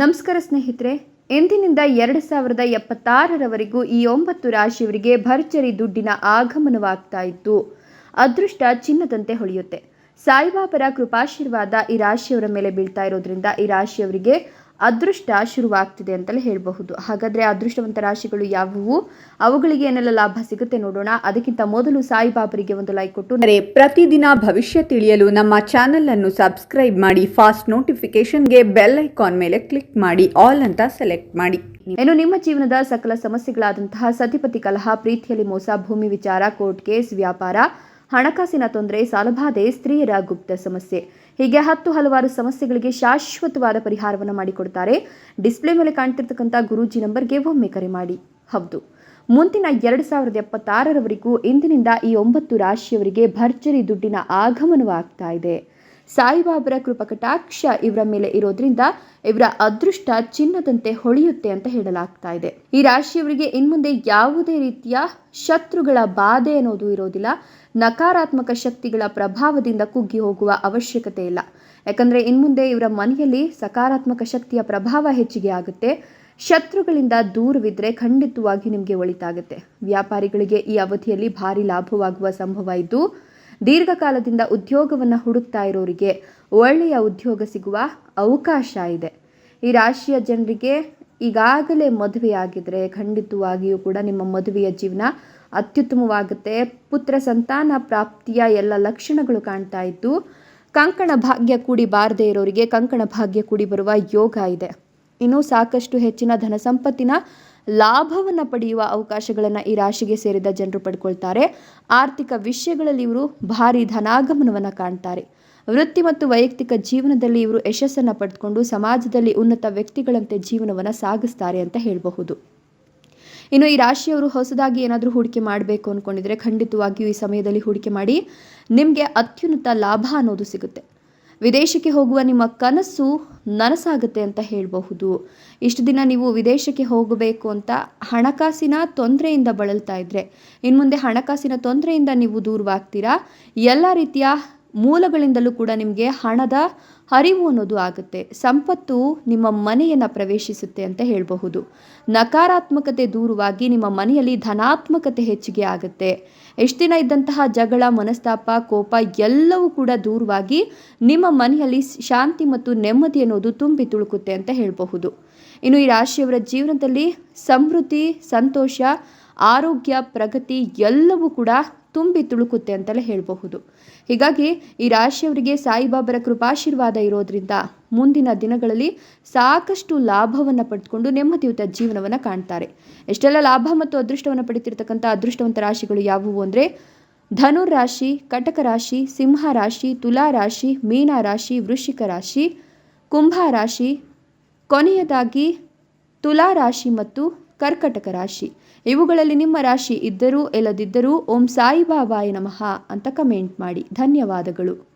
ನಮಸ್ಕಾರ ಸ್ನೇಹಿತರೆ, ಎಂದಿನಿಂದ ಎರಡು ಸಾವಿರದ ಎಪ್ಪತ್ತಾರರವರೆಗೂ ಈ ಒಂಬತ್ತು ರಾಶಿಯವರಿಗೆ ಭರ್ಜರಿ ದುಡ್ಡಿನ ಆಗಮನವಾಗ್ತಾ ಇತ್ತು. ಅದೃಷ್ಟ ಚಿನ್ನದಂತೆ ಹೊಳೆಯುತ್ತೆ. ಸಾಯಿಬಾಬರ ಕೃಪಾಶೀರ್ವಾದ ಈ ರಾಶಿಯವರ ಮೇಲೆ ಬೀಳ್ತಾ ಇರೋದ್ರಿಂದ ಈ ರಾಶಿಯವರಿಗೆ ಅದೃಷ್ಟ ಶುರುವಾಗ್ತಿದೆ ಅಂತಲೇ ಹೇಳಬಹುದು. ಹಾಗಾದರೆ ಅದೃಷ್ಟವಂತ ರಾಶಿಗಳು ಯಾವುವು? ಅವುಗಳಿಗೆ ಏನೆಲ್ಲ ಲಾಭ ಸಿಗುತ್ತೆ ನೋಡೋಣ. ಅದಕ್ಕಿಂತ ಮೊದಲು ಸಾಯಿಬಾಬರಿಗೆ ಒಂದು ಲೈಕ್ ಕೊಟ್ಟು ಅಂದರೆ ಪ್ರತಿದಿನ ಭವಿಷ್ಯ ತಿಳಿಯಲು ನಮ್ಮ ಚಾನೆಲ್ ಅನ್ನು ಸಬ್ಸ್ಕ್ರೈಬ್ ಮಾಡಿ ಫಾಸ್ಟ್ ನೋಟಿಫಿಕೇಶನ್ಗೆ ಬೆಲ್ ಐಕಾನ್ ಮೇಲೆ ಕ್ಲಿಕ್ ಮಾಡಿ ಆಲ್ ಅಂತ ಸೆಲೆಕ್ಟ್ ಮಾಡಿ. ಏನು ನಿಮ್ಮ ಜೀವನದ ಸಕಲ ಸಮಸ್ಯೆಗಳಾದಂತಹ ಸತಿಪತಿ ಕಲಹ, ಪ್ರೀತಿಯಲ್ಲಿ ಮೋಸ, ಭೂಮಿ ವಿಚಾರ ಕೋರ್ಟ್ ಕೇಸ್ ವ್ಯಾಪಾರ ಹಣಕಾಸಿನ ತೊಂದರೆ, ಸಾಲಬಾಧೆ, ಸ್ತ್ರೀಯರ ಗುಪ್ತ ಸಮಸ್ಯೆ. ಹೀಗೆ ಹತ್ತು ಹಲವಾರು ಸಮಸ್ಯೆಗಳಿಗೆ ಶಾಶ್ವತವಾದ ಪರಿಹಾರವನ್ನು ಮಾಡಿಕೊಡ್ತಾರೆ. ಡಿಸ್ಪ್ಲೇ ಮೇಲೆ ಕಾಣ್ತಿರ್ತಕ್ಕಂಥ ಗುರೂಜಿ ನಂಬರ್ಗೆ ಒಮ್ಮೆ ಕರೆ ಮಾಡಿ. ಹೌದು. ಮುಂದಿನ ಎರಡು ಸಾವಿರದ ಎಪ್ಪತ್ತಾರರವರೆಗೂ ಇಂದಿನಿಂದ ಈ ಒಂಬತ್ತು ರಾಶಿಯವರಿಗೆ ಭರ್ಜರಿ ದುಡ್ಡಿನ ಆಗಮನವಾಗ್ತಾ ಇದೆ. ಸಾಯಿಬಾಬರ ಕೃಪಕಟಾಕ್ಷ ಇವರ ಮೇಲೆ ಇರೋದ್ರಿಂದ ಇವರ ಅದೃಷ್ಟ ಚಿನ್ನದಂತೆ ಹೊಳೆಯುತ್ತೆ ಅಂತ ಹೇಳಲಾಗ್ತಾ ಇದೆ. ಈ ರಾಶಿಯವರಿಗೆ ಇನ್ಮುಂದೆ ಯಾವುದೇ ರೀತಿಯ ಶತ್ರುಗಳ ಬಾಧೆ ಅನ್ನೋದು ಇರೋದಿಲ್ಲ. ನಕಾರಾತ್ಮಕ ಶಕ್ತಿಗಳ ಪ್ರಭಾವದಿಂದ ಕುಗ್ಗಿ ಹೋಗುವ ಅವಶ್ಯಕತೆ ಇಲ್ಲ. ಯಾಕಂದರೆ ಇನ್ಮುಂದೆ ಇವರ ಮನೆಯಲ್ಲಿ ಸಕಾರಾತ್ಮಕ ಶಕ್ತಿಯ ಪ್ರಭಾವ ಹೆಚ್ಚಿಗೆ ಆಗುತ್ತೆ. ಶತ್ರುಗಳಿಂದ ದೂರವಿದ್ದರೆ ಖಂಡಿತವಾಗಿ ನಿಮಗೆ ಒಳಿತಾಗುತ್ತೆ. ವ್ಯಾಪಾರಿಗಳಿಗೆ ಈ ಅವಧಿಯಲ್ಲಿ ಭಾರಿ ಲಾಭವಾಗುವ ಸಂಭವ ಇದ್ದು, ದೀರ್ಘಕಾಲದಿಂದ ಉದ್ಯೋಗವನ್ನು ಹುಡುಕ್ತಾ ಇರೋರಿಗೆ ಒಳ್ಳೆಯ ಉದ್ಯೋಗ ಸಿಗುವ ಅವಕಾಶ ಇದೆ. ಈ ರಾಶಿಯ ಜನರಿಗೆ ಈಗಾಗಲೇ ಮದುವೆಯಾಗಿದ್ದರೆ ಖಂಡಿತವಾಗಿಯೂ ಕೂಡ ನಿಮ್ಮ ಮದುವೆಯ ಜೀವನ ಅತ್ಯುತ್ತಮವಾಗುತ್ತೆ. ಪುತ್ರ ಸಂತಾನ ಪ್ರಾಪ್ತಿಯ ಎಲ್ಲ ಲಕ್ಷಣಗಳು ಕಾಣ್ತಾ ಇದ್ದು, ಕಂಕಣ ಭಾಗ್ಯ ಕೂಡಿ ಬಾರದೇ ಇರೋರಿಗೆ ಕಂಕಣ ಭಾಗ್ಯ ಕೂಡಿ ಬರುವ ಯೋಗ ಇದೆ. ಇನ್ನು ಸಾಕಷ್ಟು ಹೆಚ್ಚಿನ ಧನ ಸಂಪತ್ತಿನ ಲಾಭವನ್ನು ಪಡೆಯುವ ಅವಕಾಶಗಳನ್ನು ಈ ರಾಶಿಗೆ ಸೇರಿದ ಜನರು ಪಡ್ಕೊಳ್ತಾರೆ. ಆರ್ಥಿಕ ವಿಷಯಗಳಲ್ಲಿ ಇವರು ಭಾರಿ ಧನಾಗಮನವನ್ನು ಕಾಣ್ತಾರೆ. ವೃತ್ತಿ ಮತ್ತು ವೈಯಕ್ತಿಕ ಜೀವನದಲ್ಲಿ ಇವರು ಯಶಸ್ಸನ್ನು ಪಡೆದುಕೊಂಡು ಸಮಾಜದಲ್ಲಿ ಉನ್ನತ ವ್ಯಕ್ತಿಗಳಂತೆ ಜೀವನವನ್ನು ಸಾಗಿಸ್ತಾರೆ ಅಂತ ಹೇಳಬಹುದು. ಇನ್ನು ಈ ರಾಶಿಯವರು ಹೊಸದಾಗಿ ಏನಾದರೂ ಹೂಡಿಕೆ ಮಾಡಬೇಕು ಅಂದ್ಕೊಂಡಿದ್ರೆ ಖಂಡಿತವಾಗಿಯೂ ಈ ಸಮಯದಲ್ಲಿ ಹೂಡಿಕೆ ಮಾಡಿ ನಿಮಗೆ ಅತ್ಯುನ್ನತ ಲಾಭ ಅನ್ನೋದು ಸಿಗುತ್ತೆ. ವಿದೇಶಕ್ಕೆ ಹೋಗುವ ನಿಮ್ಮ ಕನಸು ನನಸಾಗುತ್ತೆ ಅಂತ ಹೇಳಬಹುದು. ಇಷ್ಟು ದಿನ ನೀವು ವಿದೇಶಕ್ಕೆ ಹೋಗಬೇಕು ಅಂತ ಹಣಕಾಸಿನ ತೊಂದರೆಯಿಂದ ಬಳಲ್ತಾ ಇದ್ರೆ ಇನ್ನು ಮುಂದೆ ಹಣಕಾಸಿನ ತೊಂದರೆಯಿಂದ ನೀವು ದೂರವಾಗ್ತೀರಾ? ಎಲ್ಲ ರೀತಿಯ ಮೂಲಗಳಿಂದಲೂ ಕೂಡ ನಿಮಗೆ ಹಣದ ಹರಿವು ಅನ್ನೋದು ಆಗುತ್ತೆ. ಸಂಪತ್ತು ನಿಮ್ಮ ಮನೆಯನ್ನು ಪ್ರವೇಶಿಸುತ್ತೆ ಅಂತ ಹೇಳಬಹುದು. ನಕಾರಾತ್ಮಕತೆ ದೂರವಾಗಿ ನಿಮ್ಮ ಮನೆಯಲ್ಲಿ ಧನಾತ್ಮಕತೆ ಹೆಚ್ಚಿಗೆ ಆಗುತ್ತೆ. ಎಷ್ಟು ದಿನ ಇದ್ದಂತಹ ಜಗಳ, ಮನಸ್ತಾಪ, ಕೋಪ ಎಲ್ಲವೂ ಕೂಡ ದೂರವಾಗಿ ನಿಮ್ಮ ಮನೆಯಲ್ಲಿ ಶಾಂತಿ ಮತ್ತು ನೆಮ್ಮದಿ ಅನ್ನೋದು ತುಂಬಿ ತುಳುಕುತ್ತೆ ಅಂತ ಹೇಳಬಹುದು. ಇನ್ನು ಈ ರಾಶಿಯವರ ಜೀವನದಲ್ಲಿ ಸಮೃದ್ಧಿ, ಸಂತೋಷ, ಆರೋಗ್ಯ, ಪ್ರಗತಿ ಎಲ್ಲವೂ ಕೂಡ ತುಂಬಿ ತುಳುಕುತ್ತೆ ಅಂತಲೇ ಹೇಳಬಹುದು. ಹೀಗಾಗಿ ಈ ರಾಶಿಯವರಿಗೆ ಸಾಯಿಬಾಬರ ಕೃಪಾಶೀರ್ವಾದ ಇರೋದ್ರಿಂದ ಮುಂದಿನ ದಿನಗಳಲ್ಲಿ ಸಾಕಷ್ಟು ಲಾಭವನ್ನು ಪಡೆದುಕೊಂಡು ನೆಮ್ಮದಿಯುತ ಜೀವನವನ್ನು ಕಾಣ್ತಾರೆ. ಎಷ್ಟೆಲ್ಲ ಲಾಭ ಮತ್ತು ಅದೃಷ್ಟವನ್ನು ಪಡಿತಿರ್ತಕ್ಕಂಥ ಅದೃಷ್ಟವಂತ ರಾಶಿಗಳು ಯಾವುವು ಅಂದರೆ ಧನುರ್ ರಾಶಿ ಕಟಕ ರಾಶಿ ಸಿಂಹ ರಾಶಿ ತುಲಾ ರಾಶಿ ಮೀನ ರಾಶಿ ವೃಶ್ಚಿಕ ರಾಶಿ ಕುಂಭ ರಾಶಿ ಕೊನೆಯದಾಗಿ ತುಲಾ ರಾಶಿ ಮತ್ತು ಕರ್ಕಟಕ ರಾಶಿ. ಇವುಗಳಲ್ಲಿ ನಿಮ್ಮ ರಾಶಿ ಇದ್ದರೂ ಇಲ್ಲದಿದ್ದರೂ ಓಂ ಸಾಯಿಬಾಬಾಯ ನಮಃ ಅಂತ ಕಮೆಂಟ್ ಮಾಡಿ. ಧನ್ಯವಾದಗಳು.